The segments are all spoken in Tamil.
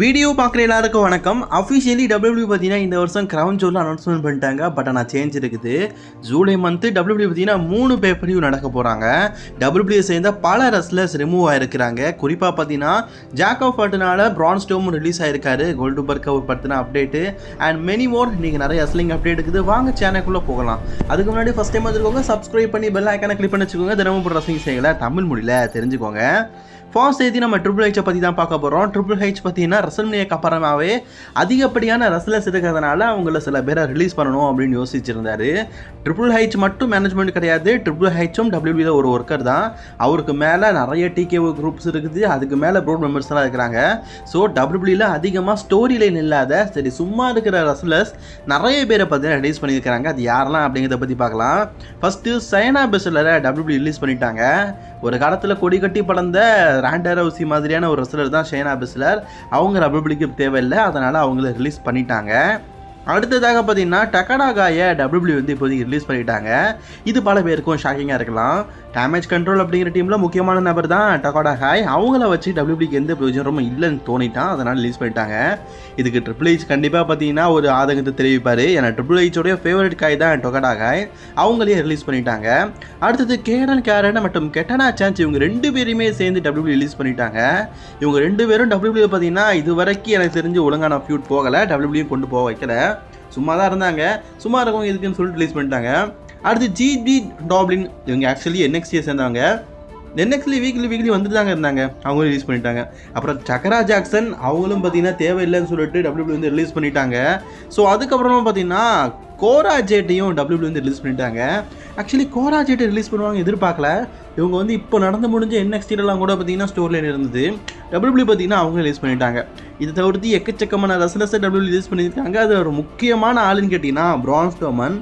வீடியோ பார்க்குற எல்லாருக்கும் வணக்கம். அஃபிஷியலி டபிள்யூபிள்யூ பார்த்தீங்கன்னா இந்த வருஷம் கிரவுன் ஜோலில் அனௌன்ஸ்மெண்ட் பண்ணிட்டாங்க. பட் ஆனால் சேஞ்ச் இருக்குது. ஜூலை மந்த்து டபிள்யூபிள்யூ பார்த்தீங்கன்னா மூணு பேப்பரையும் நடக்க போகிறாங்க டபிள்யூபிள்யூ சேர்ந்த பல ரெஸ்லர்ஸ் ரிமூவ் ஆகிருக்கிறாங்க குறிப்பாக பார்த்தீங்கன்னா ஜாக் ஆஃப் பட்டுனால பிரான் ஸ்டோமும் ரிலீஸ் ஆயிருக்காரு. கோல்டு பர்க் அவர் பற்றின அப்டேட்டு அண்ட் மெனி மோர் நீங்கள் நிறைய ரெஸ்லிங் அப்டேட் இருக்குது. வாங்க சேனலுக்குள்ளே போகலாம். அதுக்கு முன்னாடி ஃபஸ்ட் டைம் வந்துருக்கோங்க சப்ஸ்கிரைப் பண்ணி பெல் ஐக்கானை கிளிக் பண்ணி வச்சுக்கோங்க. தினமும் போடுற ரெஸ்லிங் செய்யலை தமிழ் மொழியில் தெரிஞ்சுக்கோங்க. ஃபர்ஸ்ட் செய்தி நம்ம ட்ரிபிள் ஹெச்சை பற்றி தான் பார்க்க போகிறோம் ட்ரிபிள் ஹெச் பார்த்தீங்கன்னா ரசல்மனியக்கு அப்புறமாவே அதிகப்படியான ரசலர்ஸ் இருக்கிறதுனால அவங்கள சில பேரை ரிலீஸ் பண்ணணும் அப்படின்னு யோசிச்சிருந்தாரு. ட்ரிபிள் ஹெச் மட்டும் மேனேஜ்மெண்ட் கிடையாது. ட்ரிபிள் ஹெச்சும் டபிள்யூபியில் ஒரு ஒர்க்கர் தான். அவருக்கு மேலே நிறைய டிகே குரூப்ஸ் இருக்குது. அதுக்கு மேலே ப்ரோட் மெம்பர்ஸ்லாம் இருக்கிறாங்க. ஸோ டபிள்யூபியில் அதிகமாக ஸ்டோரி லைன் இல்லாத சரி சும்மா இருக்கிற ரசலர்ஸ் நிறைய பேரை பார்த்தீங்கன்னா ரிலீஸ் பண்ணியிருக்கிறாங்க. அது யாரெல்லாம் அப்படிங்கிறத பற்றி பார்க்கலாம். ஃபஸ்ட்டு சைனா பெஸ்லரை டபிள்யூபி ரிலீஸ் பண்ணிட்டாங்க. ஒரு காலத்தில் கொடி கட்டி படந்த ரேண்டர் ஹவுசி மாதிரியான ஒரு ரெஸ்லர் தான் ஷேனா பிஸ்லர். அவங்க டபிள்யூபிக்கு தேவையில்லை. அதனால் அவங்கள ரிலீஸ் பண்ணிட்டாங்க. அடுத்ததாக பார்த்தீங்கன்னா டக்கடாகாயை டபிள்யூ வந்து இப்போதைக்கு ரிலீஸ் பண்ணிட்டாங்க. இது பல பேருக்கும் ஷாக்கிங்காக இருக்கலாம். டேமேஜ் கண்ட்ரோல் அப்படிங்கிற டீமில் முக்கியமான நபர் தான் டக்கோடா ஹாய் அவங்கள வச்சு டபிள்யூபிக்கு எந்த பிரயோஜனமும் இல்லைன்னு தோணிட்டான். அதனால் ரிலீஸ் பண்ணிட்டாங்க. இதுக்கு ட்ரிபிள் ஹெச் கண்டிப்பாக பார்த்தீங்கன்னா ஒரு ஆதங்கத்தை தெரிவிப்பார். ஏன்னா ட்ரிபிள் ஹெச்சோடைய ஃபேவரட் காய் தான் டொகடா காய். அவங்களே ரிலீஸ் பண்ணிட்டாங்க. அடுத்தது கேடன் கேரன் மற்றும் கெட்டனா சான்ஸ் இவங்க ரெண்டு பேருமே சேர்ந்து டபிள்யூபி ரிலீஸ் பண்ணிட்டாங்க. இவங்க ரெண்டு பேரும் டபிள்யூபிள்யூ பார்த்தீங்கன்னா இது வரைக்கும் எனக்கு தெரிஞ்சு ஒழுங்கான ஃபியூட் போகலை. டபிள்யூபியும் கொண்டு போக வைக்கல. சும்மா தான் இருந்தாங்க. சும்மா இருக்கவங்க இதுக்குன்னு சொல்லிட்டு ரிலீஸ் பண்ணிட்டாங்க. அடுத்து ஜிபி டாப்ளின் இவங்க ஆக்சுவலி என்எக்ஸியை சேர்ந்தவங்க. நெக்ஸ்ட்லி வீக்லி வீக்லி வந்துட்டு தாங்க இருந்தாங்க. அவங்க ரிலீஸ் பண்ணிட்டாங்க. அப்புறம் சக்கரா ஜாக்சன் அவங்களும் பார்த்தீங்கன்னா தேவையில்லைன்னு சொல்லிட்டு டபிள்யூபிள்யூ வந்து ரிலீஸ் பண்ணிட்டாங்க. ஸோ அதுக்கப்புறமா பார்த்தீங்கன்னா கோரா ஜேட்டையும் டபிள்யூபிள்யூ வந்து ரிலீஸ் பண்ணிட்டாங்க. ஆக்சுவலி கோரா ஜேட்டை ரிலீஸ் பண்ணுவாங்க எதிர்பார்க்கல. இவங்க வந்து இப்போ நடந்து முடிஞ்ச என்எக்ஸ்டிலாம் கூட பார்த்தீங்கன்னா ஸ்டோர் லைன் இருந்தது. டபிள்யூபிள்யூ பார்த்தீங்கன்னா அவங்க ரிலீஸ் பண்ணிட்டாங்க. இது தவிர்த்து எக்கச்சக்கமான ரசரச டபிள்யூ ரிலீஸ் பண்ணியிருக்காங்க. அது ஒரு முக்கியமான ஆளுன்னு கேட்டிங்கன்னா ப்ரான்ஸ்டோமன்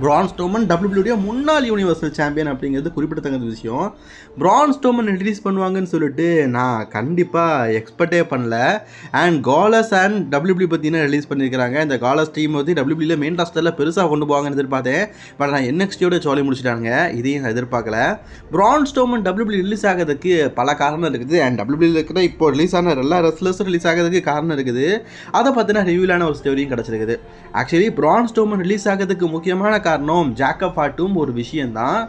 பிரான் ஸ்டோமன் டபிள்யூபிள்யூடைய முன்னாள் யூனிவர்சல் சாம்பியன் அப்படிங்கிறது குறிப்பிடத்தக்கது விஷயம். பிரான் ஸ்டோமன் ரிலீஸ் பண்ணுவாங்கன்னு சொல்லிட்டு நான் கண்டிப்பாக எக்ஸ்பெக்டே பண்ணல. அண்ட் காலஸ் அண்ட் டபிள்யூபிள்யூ பார்த்தீங்கன்னா ரிலீஸ் பண்ணியிருக்காங்க இந்த காலஸ் டீம் வந்து டபிள்யூபிள்யூல மெயின் ராஸ்டரில் பெருசாக கொண்டு போவாங்கன்னு எதிர்பார்த்தேன். பட் நான் என்எக்ஸ்டியோட ஜாலி முடிச்சிட்டாங்க இதையும் நான் எதிர்பார்க்கல. பிரான் ஸ்டோமன் டபிள்யூபிள்யூ ரிலீஸ் ஆகிறதுக்கு பல காரணம் இருக்குது. அண்ட் டபிள்யூபிள்யூ இருக்கிற இப்போ ரிலீஸ் ஆன எல்லா ரெஸ்லர்ஸும் ரிலீஸ் ஆகிறதுக்கு காரணம் இருக்குது. அதை பார்த்தீங்கன்னா ரிவியூலான ஒரு ஸ்டோரியும் கிடச்சிருக்குது. ஆக்சுவலி பிரான் ஸ்டோமன் ரிலீஸ் ஆகிறதுக்கு முக்கியமான காரணம் ஜாக்கப் ஆட்டும் ஒரு விஷயந்தான்.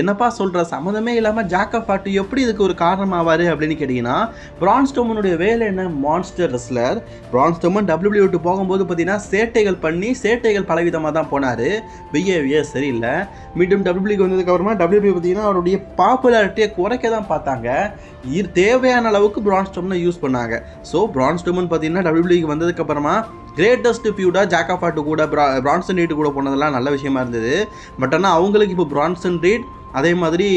என்னப்பா சொல்கிற சம்மந்தமே இல்லாமல் ஜாக்கப் ஆட்டு எப்படி இதுக்கு ஒரு காரணம் ஆவார் அப்படின்னு கேட்டிங்கன்னா பிரான்ஸ்டோமனுடைய வேலை என்ன? மான்ஸ்டர் ரெஸ்லர் பிரான்ஸ்டோமன் டபிள்யூபிள்யூ விட்டு போகும்போது பார்த்தீங்கன்னா சேட்டைகள் பண்ணி சேட்டைகள் பலவிதமாக தான் போனார். பிஹேவியர் சரியில்லை. மீண்டும் டபிள்யூபிள்யூக்கு வந்ததுக்கப்புறமா டபிள்யூபிள்யூ பார்த்தீங்கன்னா அவருடைய பாப்புலாரிட்டியை குறைக்க தான் பார்த்தாங்க தேவையான அளவுக்கு பிரான்ஸ்டோமனை யூஸ் பண்ணாங்க. ஸோ பிரான்ஸ்டோமன் பார்த்தீங்கன்னா டபிள்யூபிள்யூக்கு வந்ததுக்கப்புறமா கிரேட்டஸ்ட் ஃபியூடாக ஜாக்காஃபாட்டு கூட பிரா பிரான்சன் ரீட் கூட போனதெல்லாம் நல்ல விஷயமா இருந்தது. பட் ஆனால் அவங்களுக்கு இப்போ பிரான்சன் ரீட் அதே மாதிரி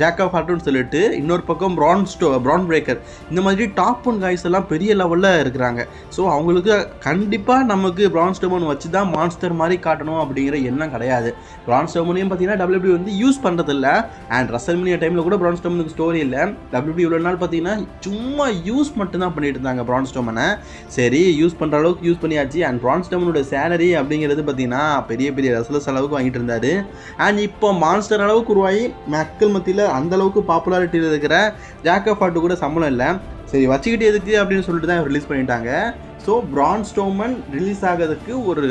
ஜாக் ஆஃப் ஹார்ட்னு சொல்லிட்டு இன்னொரு பக்கம் ப்ரான் ஸ்டோ பிரான் பிரேக்கர் இந்த மாதிரி டாப் ஒன் காய்ஸ் எல்லாம் பெரிய லெவலில் இருக்கிறாங்க. ஸோ அவங்களுக்கு கண்டிப்பாக நமக்கு பிரான் ஸ்டோமன் வச்சு தான் மான்ஸ்டர் மாதிரி காட்டணும் அப்படிங்கிற எண்ணம் கிடையாது. பிரான் ஸ்டோமனையும் பார்த்தீங்கன்னா டபிள்யூபி வந்து யூஸ் பண்ணுறதில்ல அண்ட் ரசல்மினியா டைமில் கூட பிரான் ஸ்டோமனுக்கு ஸ்டோரி இல்லை. டபிள்யூபி இவ்வளோ நாள் பார்த்தீங்கன்னா சும்மா யூஸ் மட்டும்தான் பண்ணிட்டு இருந்தாங்க ப்ரான் ஸ்டோமனை சரி யூஸ் பண்ணுற அளவுக்கு யூஸ் பண்ணியாச்சு. அண்ட் பிரான் ஸ்டோமனோட சேலரி அப்படிங்கிறது பார்த்தீங்கன்னா பெரிய பெரிய ரசல அளவுக்கு வாங்கிட்டு இருந்தார். அண்ட் இப்போ மான்ஸ்டர் அளவுக்கு உருவாகி மக்கள் மத்தியில் அந்தளவுக்கு பாப்புலாரிட்டியில் இருக்கிற ஜாக்கப் ஆட்டு கூட சம்பளம் இல்லை. சரி வச்சுக்கிட்டு எதுக்கு அப்படின்னு சொல்லிட்டு தான் ரிலீஸ் பண்ணிட்டாங்க. ஸோ பிரான் ஸ்டோமன் ரிலீஸ் ஆகிறதுக்கு ஒரு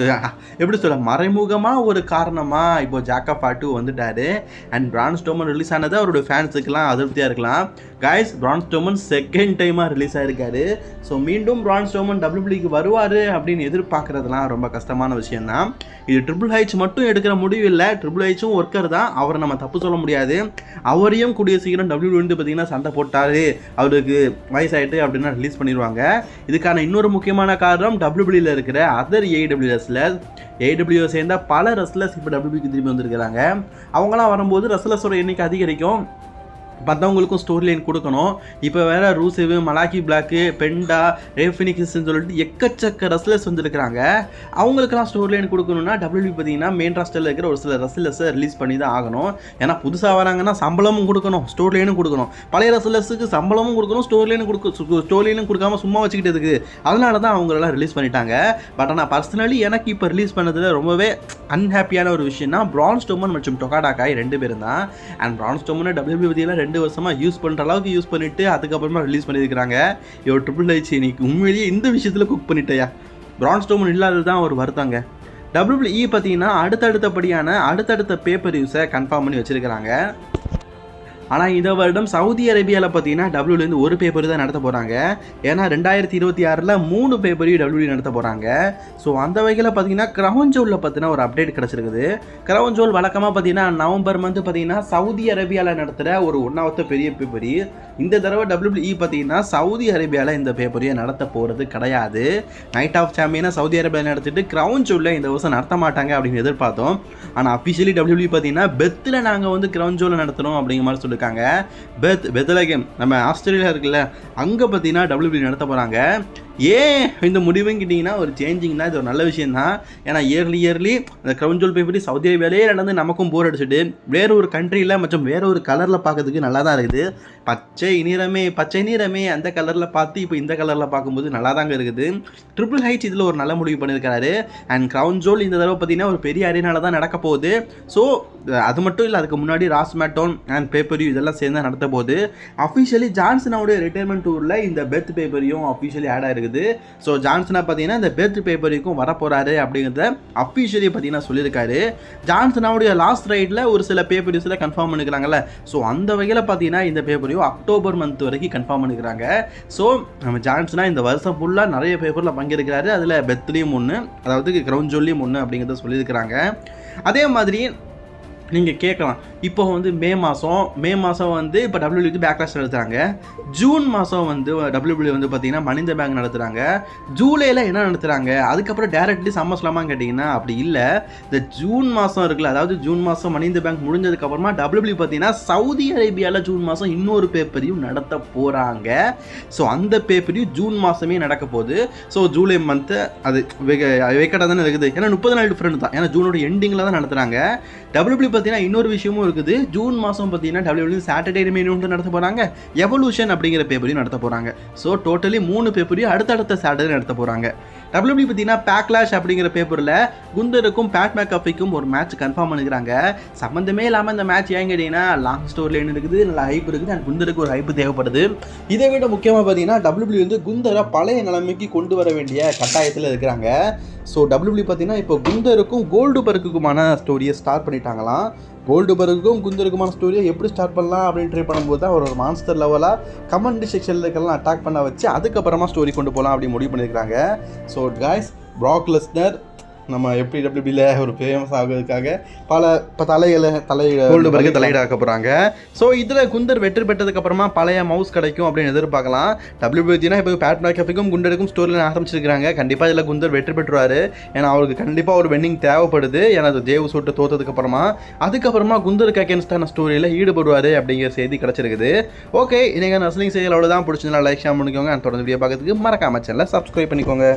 எப்படி சொல்ல மறைமுகமாக ஒரு காரணமாக இப்போ ஜாக்கா பாட்டு வந்துட்டாரு. அண்ட் பிரான் ஸ்டோமன் ரிலீஸ் ஆனது அவரோட ஃபேன்ஸுக்கெல்லாம் அதிருப்தியாக இருக்கலாம். காய்ஸ் பிரான் ஸ்டோமன் செகண்ட் டைமாக ரிலீஸ் ஆகிருக்காரு ஸோ மீண்டும் பிரான் ஸ்டோமன் டபிள்யூபிளிக்கு வருவார் அப்படின்னு எதிர்பார்க்குறதுலாம் ரொம்ப கஷ்டமான விஷயந்தான் இது ட்ரிபிள் ஹைச் மட்டும் எடுக்கிற முடிவு இல்லை. ட்ரிபிள் ஹைச்சும் ஒர்க்கர் தான். அவரை நம்ம தப்பு சொல்ல முடியாது. அவரையும் கூடிய சீக்கிரம் டபிள்யூ வந்து பார்த்தீங்கன்னா சண்டை போட்டார். அவருக்கு வயசாகிட்டு அப்படின்னா ரிலீஸ் பண்ணிடுவாங்க இதுக்கான இன்னொரு முக்கியமான காரணம் டபிள்யூபிளியில் இருக்கிற அதர் ஏடபிள்யூ ரெஸ்லர் ஏடபிள்யூ சேர்ந்த பல ரெஸ்லர்ஸ் இப்போ டபிள்யூபிக்கு திரும்பி வந்திருக்கிறாங்க. அவங்களாம் வரும்போது ரெஸ்லர்ஸோட எண்ணிக்கை அதிகரிக்கும். மற்றவங்களுக்கும் ஸ்டோரி லைன் கொடுக்கணும். இப்போ வேற ரூசிவு மலாக்கி பிளாக்கு பெண்டா ரேஃபினிக்ஸ்ன்னு சொல்லிட்டு எக்கச்சக்க ரஸ்லர்ஸ் வந்துருக்கிறாங்க. அவங்களுக்கெல்லாம் ஸ்டோரி லைன் கொடுக்கணும்னா டபிள்யூபி பார்த்தீங்கன்னா மெயின் ராஸ்டரில் இருக்கிற ஒரு சில ரஸ்லர்ஸை ரிலீஸ் பண்ணி தான் ஆகணும். ஏன்னா புதுசாக வராங்கன்னா சம்பளமும் கொடுக்கணும் ஸ்டோரி லைனும் கொடுக்கணும். பழைய ரஸ்லர்ஸுக்கு சம்பளமும் கொடுக்கணும் ஸ்டோரி லைனும் கொடுக்க ஸ்டோரி லைனும் கொடுக்காம சும்மா வச்சுக்கிட்டு இருக்குது அதனால தான் அவங்களெல்லாம் ரிலீஸ் பண்ணிட்டாங்க. பட் ஆனால் பர்சனலி எனக்கு இப்போ ரிலீஸ் பண்ணதில் ரொம்பவே அன்ஹாப்பியான ஒரு விஷயம்னா பிரான் ஸ்டோமன் மற்றும் டொகாடாக்காய் ரெண்டு பேரும் தான். அண்ட் பிரான் ஸ்டோமன் டபிள்யூபி பார்த்தீங்கன்னா ரெண்டு வருஷமாக யூஸ் பண்ணுற அளவுக்கு யூஸ் பண்ணிவிட்டு அதுக்கப்புறமா ரிலீஸ் பண்ணியிருக்கிறாங்க. இவர் ட்ரிபிள் ஹெச் இன்னைக்கு உண்மையிலேயே இந்த விஷயத்தில் குக் பண்ணிட்டேயா? பிரான் ஸ்டோமன் இல்லாதது தான் ஒரு வருத்தங்க. டபிள்யூபிள்இ பார்த்தீங்கன்னா அடுத்தடுத்தபடியான அடுத்தடுத்த பேப்பர் யூஸை கன்ஃபார்ம் பண்ணி வச்சுருக்கிறாங்க. ஆனால் இந்த வருடம் சவுதி அரேபியாவில் பார்த்தீங்கன்னா டபிள்யூலேருந்து ஒரு பேப்பர் தான் நடத்த போகிறாங்க ஏன்னா ரெண்டாயிரத்தி இருபத்தி ஆறில் மூணு பேப்பரையும் டபிள்யூ நடத்த போகிறாங்க ஸோ அந்த வகையில் பார்த்தீங்கன்னா கிரவுன் ஜோலில் பார்த்தீங்கன்னா ஒரு அப்டேட் கிடச்சிருக்குது. கிரவுன் ஜோல் வழக்கமாக பார்த்தீங்கன்னா நவம்பர் மந்த் பார்த்தீங்கன்னா சவுதி அரேபியாவில் நடத்துகிற ஒரு ஒன்றாவத்த பெரிய பேப்பரி இந்த தடவை டபிள்யூபிள்இ பார்த்தீங்கன்னா சவுதி அரேபியாவில் இந்த பேப்பரையும் நடத்த போகிறது கிடையாது. நைட் ஆஃப் சாம்பியனை சவுதி அரேபியாவில் நடத்திட்டு கிரவுன் ஜோலில் இந்த வருஷம் நடத்த மாட்டாங்க அப்படின்னு எதிர்பார்த்தோம். ஆனால் அஃபிஷியலி டபிள்யூபிள்இ பார்த்தீங்கன்னா பெத்தில் நாங்கள் வந்து கிரவுன் ஜோலில் நடத்துகிறோம் அப்படிங்கிற மாதிரி சொல்லியிருக்காங்க. பெத் பெத்தலகேம் நம்ம ஆஸ்திரேலியா இருக்குல்ல அங்கே பார்த்தீங்கன்னா டபிள்யூபிள்இ நடத்த போகிறாங்க ஏன் இந்த முடிவுன்னு கேட்டிங்கன்னா ஒரு சேஞ்சிங் தான் இது ஒரு நல்ல விஷயம் தான் ஏன்னா இயர்லி இயர்லி அந்த கிரவுன் ஜோல் பேப்பரி சவுதி அரேபியாலே நடந்து நமக்கும் போர் அடிச்சுட்டு வேறு ஒரு கண்ட்ரியில் மற்றும் வேறு ஒரு கலரில் பார்க்கறதுக்கு நல்லா தான் இருக்குது. பச்சை நிறமே பச்சை நிறமே அந்த கலரில் பார்த்து இப்போ இந்த கலரில் பார்க்கும்போது நல்லா தாங்க இருக்குது. ட்ரிபிள் ஹைட் இதில் ஒரு நல்ல முடிவு பண்ணியிருக்காரு அண்ட் க்ரௌன் ஜோல் இந்த தடவை பார்த்தீங்கன்னா ஒரு பெரிய அரியனால தான் நடக்க போகுது. ஸோ அது மட்டும் இல்லை அதுக்கு முன்னாடி ராஸ் மேட்டோன் அண்ட் பேப்பரியும் இதெல்லாம் சேர்ந்து நடத்த போகுது. அஃபிஷியலி ஜான்சனோடைய ரிட்டையர்மெண்ட் டூரில் இந்த பெத் பேப்பரியும் அஃபிஷியலி ஆட் ஆயிருக்குது. ஸோ ஜான்சனா பார்த்தீங்கன்னா இந்த பெத் பேப்பரிக்கும் வரப்போகிறாரு அப்படிங்கிறத அஃபிஷியலி பார்த்தீங்கன்னா சொல்லியிருக்காரு. ஜான்சனாவுடைய லாஸ்ட் ரைடில் ஒரு சில பேப்பரிஸில் கன்ஃபார்ம் பண்ணிக்கிறாங்கல்ல ஸோ அந்த வகையில் பார்த்தீங்கன்னா இந்த பேப்பரையும் அக்டோபர் மந்த் வரைக்கும் கன்ஃபார்ம் பண்ணிக்கிறாங்க ஸோ நம்ம ஜான்சனா இந்த வருஷம் ஃபுல்லாக நிறைய பேப்பரில் பங்கேற்கிறாரு. அதில் பெத்லேயும் ஒன்று அதாவது கிரவுண்ட் ஜோல்லையும் ஒன்று அப்படிங்கிறத சொல்லியிருக்கிறாங்க. அதே மாதிரி நீங்கள் கேட்கலாம். இப்போ வந்து மே மாதம் மே மாதம் வந்து இப்போ டபிள்யூபிக்கு பேக்லாஸ் நடத்துகிறாங்க ஜூன் மாதம் வந்து டபிள்யூபிள்யூ வந்து பார்த்தீங்கன்னா மனித பேங்க் நடத்துகிறாங்க ஜூலையில் என்ன நடத்துகிறாங்க அதுக்கப்புறம் டேரக்ட்லி சம்மர்ஸ்லாமான்னு கேட்டிங்கன்னா அப்படி இல்லை. இந்த ஜூன் மாதம் இருக்குல்ல அதாவது ஜூன் மாதம் மனித பேங்க் முடிஞ்சதுக்கப்புறமா டபிள்யூபிள்யூ பார்த்தீங்கன்னா சவுதி அரேபியாவில் ஜூன் மாதம் இன்னொரு பேப்பரையும் நடத்த போகிறாங்க ஸோ அந்த பேப்பரையும் ஜூன் மாதமே நடக்க போகுது. ஸோ ஜூலை மந்த்து அது வெக்கடாக தானே இருக்குது. ஏன்னா முப்பது நாள் டிஃப்ரெண்ட் தான். ஏன்னா ஜூனோட எண்டிங்கில் தான் நடத்துகிறாங்க டபிள்யூபிள்யூ பார்த்தீங்கன்னா இன்னொரு விஷயமும் இருக்குது. ஜூன் மாதம் பார்த்தீங்கன்னா டபிள்யூபிள்யூ சாட்டர்டே ரிமைன் நடத்த போகிறாங்க எவல்யூஷன் அப்படிங்கிற பேப்பரையும் நடத்த போகிறாங்க ஸோ டோட்டலி மூணு பேப்பரையும் அடுத்தடுத்த சாட்டர்டே நடத்த போகிறாங்க டபிள்யூபி பார்த்தீங்கன்னா பேக்லாஷ் அப்படிங்கிற பேப்பரில் குந்தருக்கும் பேட் மேக்கஃபிக்கும் ஒரு மேட்ச் கன்ஃபார்ம் பண்ணிக்கிறாங்க. சம்மந்தமே இல்லாமல் இந்த மேட்ச் ஏன் கேட்டிங்கன்னா லாங் ஸ்டோர் என்ன இருக்குது நல்ல ஹைப் இருக்குது அண்ட் குந்தருக்கு ஒரு ஹைப் தேவைப்படுது. இதை விட முக்கியமாக பார்த்தீங்கன்னா டபிள்யூபி வந்து குந்தரை பழைய நிலைமைக்கு கொண்டு வர வேண்டிய கட்டாயத்தில் இருக்கிறாங்க. ஸோ டபிள்யூபி பார்த்தீங்கன்னா இப்போ குந்தருக்கும் கோல்டு பர்க்குக்குமான ஸ்டோரியை ஸ்டார்ட் பண்ணிட்டாங்களாம். கோல்டு பருக்கும் குந்தருக்குமான ஸ்டோரியை எப்படி ஸ்டார்ட் பண்ணலாம் அப்படின்னு ட்ரை பண்ணும்போது தான் ஒரு மான்ஸ்டர் லெவலாக கமெண்ட் செக்ஷனில் இருக்கலாம் அட்டாக் பண்ண வச்சு அதுக்கப்புறமா ஸ்டோரி கொண்டு போகலாம் அப்படின்னு முடிவு பண்ணியிருக்காங்க ஸோ காய்ஸ் ப்ராக் லெஸ்னர் நம்ம எப்படி டபிள்யூபியில் ஒரு ஃபேமஸ் ஆகிறதுக்காக பல இப்போ தலைகளை தலை கோல்டு பர்க்கு தலையிடாக்க போகிறாங்க ஸோ இதில் குந்தர் வெற்றி பெற்றதுக்கு அப்புறமா பழைய மவுஸ் கிடைக்கும் அப்படின்னு எதிர்பார்க்கலாம். டபிள்யூபினா இப்போ பேட் மேக்கஃபிக்கும் குண்டருக்கும் ஸ்டோரியில் ஆரம்பிச்சிருக்காங்க கண்டிப்பாக இதில் குந்தர் வெற்றி பெற்றுவார் ஏன்னா அவருக்கு கண்டிப்பாக ஒரு வென்னிங் தேவைப்படுது. ஏன்னா அது தேவ் சூட்டு தோத்ததுக்கு அப்புறமா அதுக்கப்புறமா குந்தருக்கு அகேன்ஸ்டான ஸ்டோரியில் ஈடுபடுவார் அப்படிங்கிற செய்தி கிடச்சிருக்குது. ஓகே இன்னைக்கு நஸ்லிங் செய்திகள் அவ்வளோதான் பிடிச்சதுனால லைக் ஷேர் பண்ணிக்கோங்க. தொடர்ந்து வீடியோ பார்க்கறதுக்கு மறக்காம சேனலை சப்ஸ்கிரைப் பண்ணிக்கோங்க.